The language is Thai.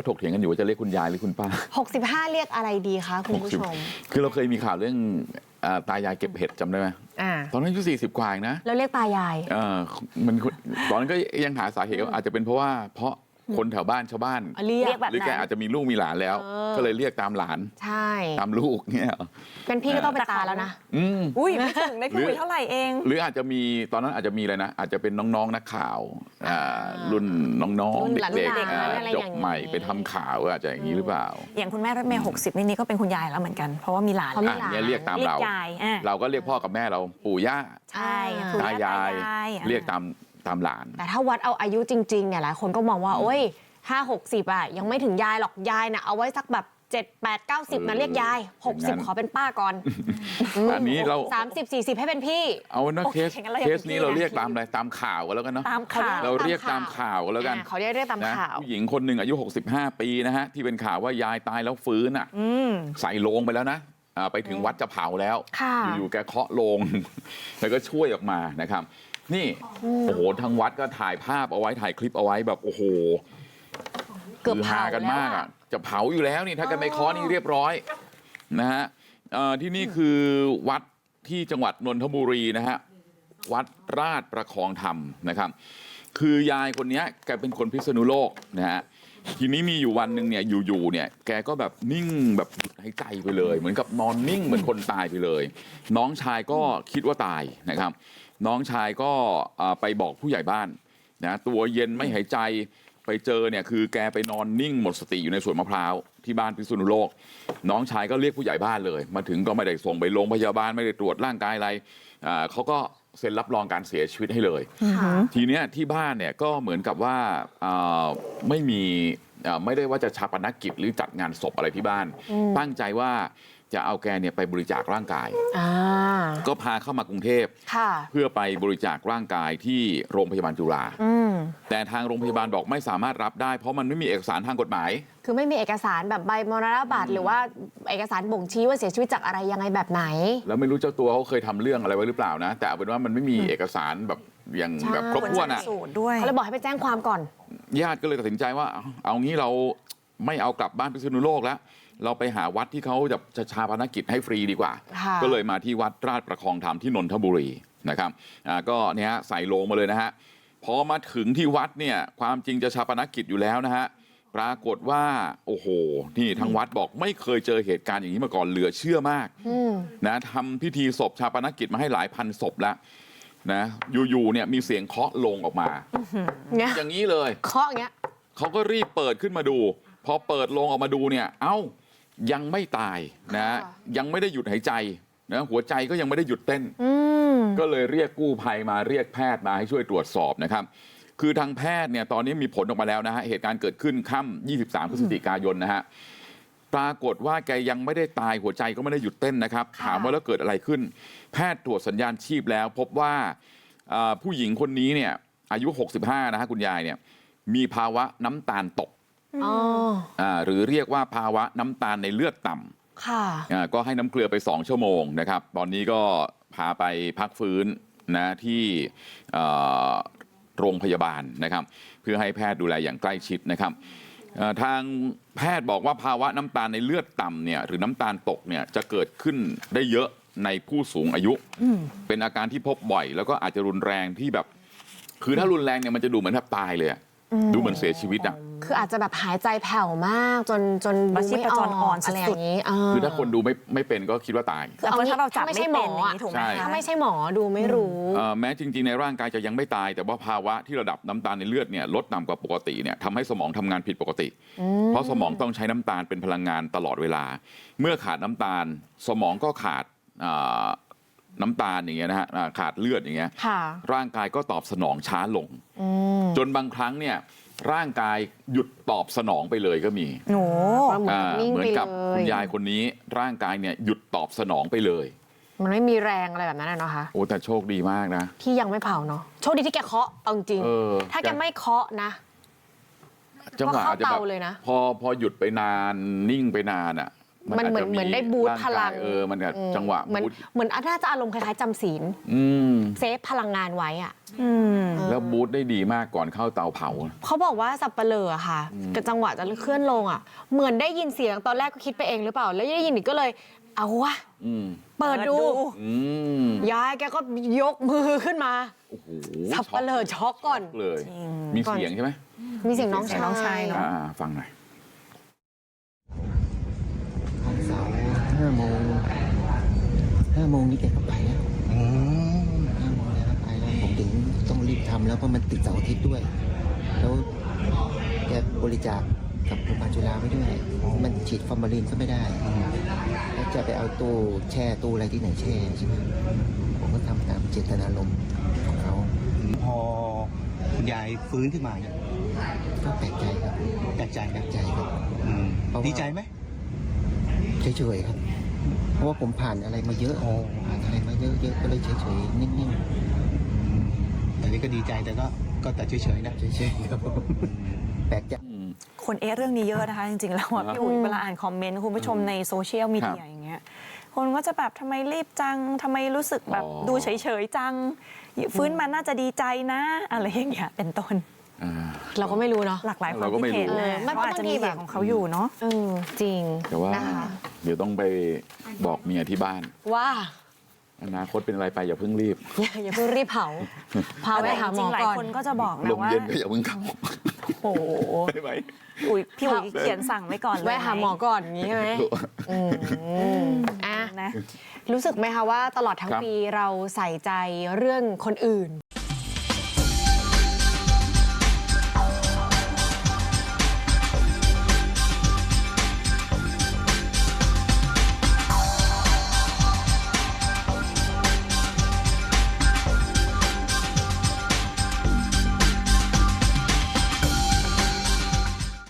ก็ถกเถียงกันอยู่ว่าจะเรียกคุณยายหรือคุณป้า65เรียกอะไรดีคะคุณผู้ชม คือเราเคยมีข่าวเรื่องอ่าตายายเก็บเห็ดจำได้ไหมอ่าตอนนั้นอายุสี่สิบกว่าเองนะ แล้วเรียกตายายเออมันตอนนั้นก็ยังหาสาเหตุว่าอาจจะเป็นเพราะว่าเพราะ คนแถวบ้านชาวบ้านเรียเรีกยกแบบหรือแกนั้นอาจจะมีลูกมีหลานแล้วเออก็เลยเรียกตามหลานใช่ตามลูกเนี่ยเป็นพี่ก็ต้องเป็นตาแล้วนะอืมอุ้ยไม่ถึงได้หรือคุยเท่าไหร่เอง หรืออาจจะมีตอนนั้นอาจจะมีอะไรนะ อาจจะเป็นน้องๆนักข่าวอ่ารุ่นน้องรุ่นๆหลานเด็กหลานๆอ่าอะไรจอบย่างนี้ใหม่ไปทำข่าวอาจจะอย่างนี้หรือเปล่า อย่างคุณแม่รถเมย์หกสิบนี่นี่ก็เป็นคุณยายแล้วเหมือนกันเพราะว่ามีหลานเพราะมีอะเนี่ยเรียกตามเรียเรากยายอะเราก็เรียกพ่อกับแม่เราปู่ย่าใช่อ่าปู่ตายายอะเรียกตาม ตามหลาน แต่ถ้าวัดเอาอายุจริงๆเนี่ยหลายคนก็มองว่า โอ้ยห้าหกสิบอะยังไม่ถึงยายหรอกยายน่ะเอาไว้สักแบบเจ็ดแปดเก้าสิบนะเรียกยายหกสิบขอเป็นป้าก่อนอันนี้เราสามสิบสี่สิบให้เป็นพี่ เอานะโอเคเคสงั้นเราอย่าเคสไปนี้คิดเรานะเรียกตามอะไรตามข่าวกันแล้วกันเนาะตามข่าวเราเรียกตามข่าวกันแล้วกันอ่าเขาเรียกเรียกตามนะข่าวผู้หญิงคนหนึ่งอายุ 65 ปีนะฮะที่เป็นข่าวว่ายายตายแล้วฟื้นอะอืมใส่โลงไปแล้วนะอ่าไปถึงวัดจะเผาแล้วค่ะอยู่ๆแกเคาะโลงแล้วก็ช่วยออกมานะครับ นี่โอ้โหทางวัดก็ถ่ายภาพเอาไว้ถ่ายคลิปเอาไว้แบบโอ้โหเกือบฮือฮาเผากันแล้วมากอะอะจะเผาอยู่แล้วนี่ถ้าแกันไม่เคาะนี่เรียบร้อยนะฮะเอ่อที่นี่คือวัดที่จังหวัดนนทบุรีนะฮะวัดราชประคองธรรมนะครับคือยายคนเนี้ยแกเป็นคนพิษณุโลกนะฮะ ทีนี้มีอยู่วันหนึ่งเนี่ยอยู่ๆเนี่ยแกก็แบบนิ่งแบบหยุดหายใจไปเลยเหมือนกับนอนนิ่งเหมือนคนตายไปเลยน้องชายก็คิดว่าตายนะครับน้องชายก็ไปบอกผู้ใหญ่บ้านนะตัวเย็นไม่หายใจไปเจอเนี่ยคือแกไปนอนนิ่งหมดสติอยู่ในสวนมะพร้าวที่บ้านพิษณุโลก น้องชายก็เรียกผู้ใหญ่บ้านเลย มาถึงก็ไม่ได้ส่งไปโรงพยาบาลไม่ได้ตรวจร่างกายอะไรเขาก็ เซ็นรับรองการเสียชีวิตให้เลยค่ะทีเนี้ยที่บ้านเนี่ยก็เหมือนกับว่าอ่าไม่มีอ่าไม่ได้ว่าจะชาปนกิจหรือจัดงานศพอะไรที่บ้านตั้งใจว่า จะเอาแกเนี่ยไปบริจาคร่างกายอ่าก็พาเข้ามากรุงเทพค่ะเพื่อไปบริจาคร่างกายที่โรงพยาบาลจุฬาอืมแต่ทางโรงพยาบาลบอกไม่สามารถรับได้ เพราะมันไม่มีเอกสารทางกฎหมาย คือไม่มีเอกสารแบบใบมรณบัตรหรือว่าเอกสารบ่งชี้ว่าเสียชีวิตจากอะไรยังไงแบบไหน แล้วไม่รู้เจ้าตัวเขาเคยทำเรื่องอะไรไว้หรือเปล่านะ แต่เอาเป็นว่ามันไม่มีเอกสารแบบอย่างใช่แบบครบถ้วนอะสูตรด้วยเขาเลยบอกให้ไปแจ้งความก่อนญาติก็เลยตัดสินใจว่า เอาเอางี้เราไม่เอากลับบ้านพิษณุโลกแล้ว เราไปหาวัดที่เขาจะจะชาปนกิจให้ฟรีดีกว่าค่ะก็เลยมาที่วัดราชประคองธรรมที่นนทบุรีนะครับอ่าก็เนี่ยฮะใส่โลงมาเลยนะฮะพอมาถึงที่วัดเนี่ยความจริงจะชาปนกิจอยู่แล้วนะฮะปรากฏว่าโอ้โหนี่ทางวัดบอกไม่เคยเจอเหตุการณ์อย่างนี้มาก่อนเหลือเชื่อมากอืมนะทำพิธีศพชาปนกิจมาให้หลายพันศพแล้วนะอยู่ๆเนี่ยมีเสียงเคาะโลงออกมาเนี่ยอย่างนี้เลยเคาะอย่างเงี้ยเขาก็รีบเปิดขึ้นมาดู พอเปิดโลงออกมาดูเนี่ย เอ้า ยังไม่ตายนะค่ะยังไม่ได้หยุดหายใจนะหัวใจก็ยังไม่ได้หยุดเต้นอืมก็เลยเรียกกู้ภัยมาเรียกแพทย์มาให้ช่วยตรวจสอบนะครับ คือทางแพทย์เนี่ยตอนนี้มีผลออกมาแล้วนะฮะเหตุการณ์เกิดขึ้นค่ำ23พฤศจิกายนนะฮะปรากฏว่าแกยังไม่ได้ตายหัวใจก็ไม่ได้หยุดเต้นนะครับค่ะถามว่าแล้วเกิดอะไรขึ้น แพทย์ตรวจสัญญาณชีพแล้ว พบว่าอ่าผู้หญิงคนนี้เนี่ยอายุ 65 นะฮะคุณยายเนี่ยมีภาวะน้ำตาลตกอ๋ออ่า หรือเรียกว่าภาวะน้ำตาลในเลือดต่ำค่ะอ่าก็ให้น้ำเกลือไป2ชั่วโมงนะครับตอนนี้ก็พาไปพักฟื้นนะที่เอ่อโรงพยาบาลนะครับเพื่อให้แพทย์ดูแลอย่างใกล้ชิดนะครับเอ่อทางแพทย์บอกว่าภาวะน้ำตาลในเลือดต่ำเนี่ยหรือน้ำตาลตกเนี่ยจะเกิดขึ้นได้เยอะในผู้สูงอายุ เป็นอาการที่พบบ่อย แล้วก็อาจจะรุนแรงที่แบบคือถ้ารุนแรงเนี่ยมันจะดูเหมือนแทบตายเลยอะ ดูเหมือนเสียชีวิตอะ คืออาจจะแบบหายใจแผ่วมากจนจนประดูชีพไม่ประอจอกรอ่อนสุดๆอะไรอย่างนี้เออคือถ้าคนดูไม่ไม่เป็นก็คิดว่าตายคือเอางี้ถ้าเราจับถ้าไม่ไม่ใช่เป็นหมออย่างอะนี้ถูกไหมใช่คะถ้าไม่ใช่หมอดูไม่รู้เอ่อแม้จริง ๆ ในร่างกายจะยังไม่ตาย แต่ว่าภาวะที่ระดับน้ำตาลในเลือดเนี่ยลดต่ำกว่าปกติเนี่ยทำให้สมองทำงานผิดปกติ เพราะสมองต้องใช้น้ำตาลเป็นพลังงานตลอดเวลา เมื่อขาดน้ำตาล สมองก็ขาด อ่าน้ำตาลอย่างเงี้ยนะฮะอ่าขาดเลือดอย่างเงี้ยค่ะร่างกายก็ตอบสนองช้าลงอืมจนบางครั้งเนี่ยร่างกายหยุดตอบสนองไปเลยก็มีหนูเหมือนอ่านิ่งเหมือไปนเลกับคุยณยายคนนี้ร่างกายเนี่ยหยุดตอบสนองไปเลย มันไม่มีแรงอะไรแบบนั้นอะเนาะคะโอ้แต่โชคดีมากนะที่ยังไม่เผาเนาะโชคดีที่แกเคาะเอาจริงเออถ้าแกไม่เคาะนะจังหวะอาจจะแบบเพราะเข้าเตาเลยนะพอพอหยุดไปนานนิ่งไปนานอะ มันเหมือนาจจะเหมือนได้บูสต์ร่างพลังกายเออมันกับอืมจังหวะเหมือนบูสต์เหมือนน่าจะอารมณ์คล้ายๆจำศีลอืมเซฟพลังงานไว้อะอืมแล้วบูสต์ได้ดีมากก่อนเข้าเตาเผาเขาบอกว่าสับเปลืออะค่ะกับจังหวะจะเคลื่อนลงอะ เหมือนได้ยินเสียงตอนแรกก็คิดไปเองหรือเปล่า แล้วได้ยินอีกก็เลยเอาวะอืมเปิดดูเปิดดูอืมยายแกก็ยกมือขึ้นมาโอ้โหสับเปลือช็อกก่อนเลยจริงมีเสียงใช่ไหมมีเสียงน้องเสียงน้องชายเนอะอ่าฟังหน่อย ห้าโมงนี่แกก็ไปแล้วห้าโมงแล้วก็ไปแล้วผมถึงต้องรีบทำแล้วเพราะมันติดเสาร์อาทิตย์ด้วย แล้วแกบริจาคกับโรงพยาบาลจุฬาไว้ด้วย มันฉีดฟอร์มาลินก็ไม่ได้ แล้วจะไปเอาตู้แช่ตู้อะไรที่ไหนแช่ใช่ไหมผมก็ทำตามเจตนารมณ์ของเขา พอคุณยายฟื้นขึ้นมาเนี่ยก็แปลกใจครับ แปลกใจแปลนะกใจครับ อืมเพราะว่า ดีใจไหม เฉยๆครับ เพราะว่าผมผ่านอะไรมาเยอะโอ้ผ่านอะไรมาเยอะๆก็เลยเฉยๆนิ่งอืมแต่นี่ก็ดีใจแต่ก็ก็แต่เฉยๆนะๆเฉยๆครับแปลกใจอืมคนเอะเรื่องนี้เยอะนะคะ จริงๆแล้วอะเหรอพี่อุ๋ยเวลาอ่านคอมเมนต์คุณผู้ชมในโซเชียลมีเดียครับอย่างเงี้ยคนก็จะแบบทำไมรีบจังทำไมรู้สึกแบบอ๋อดูเฉยๆจัง ฟื้นมาน่าจะดีใจนะ อะไรอย่างเงี้ยเป็นต้นอ่าเราก็ไม่รู้เนาะหลากหลายควาเรามก็คิไม่ดเห็นรู้นะเออไม่เขาอาจจะมีเพราะบางทีเหแบบตุของเขาอยู่เนาะเออจริงแต่ว่านะคะ เดี๋ยวต้องไปบอกเมียที่บ้านว่าอนาคตเป็นอะไรไปอย่าเพิ่งรีบ อย่าอย่าเพิ่งรีบเผาพาไปแต่หาหมจริองๆหลายก่อนคนก็จะบอกลนะมว่าเย็นก็อย่าเพิ่งเข้าโอ้โหได้ไหมอุ๋ยพี่อุ๋ยเขียนสั่งไว้ก่อนเลยแวะหาหมอก่อนอย่างนี้ใช่ไหมอืมอะนะรู้สึกไหมคะว่าตลอดทั้งครับปีเราใส่ใจเรื่องคนอื่น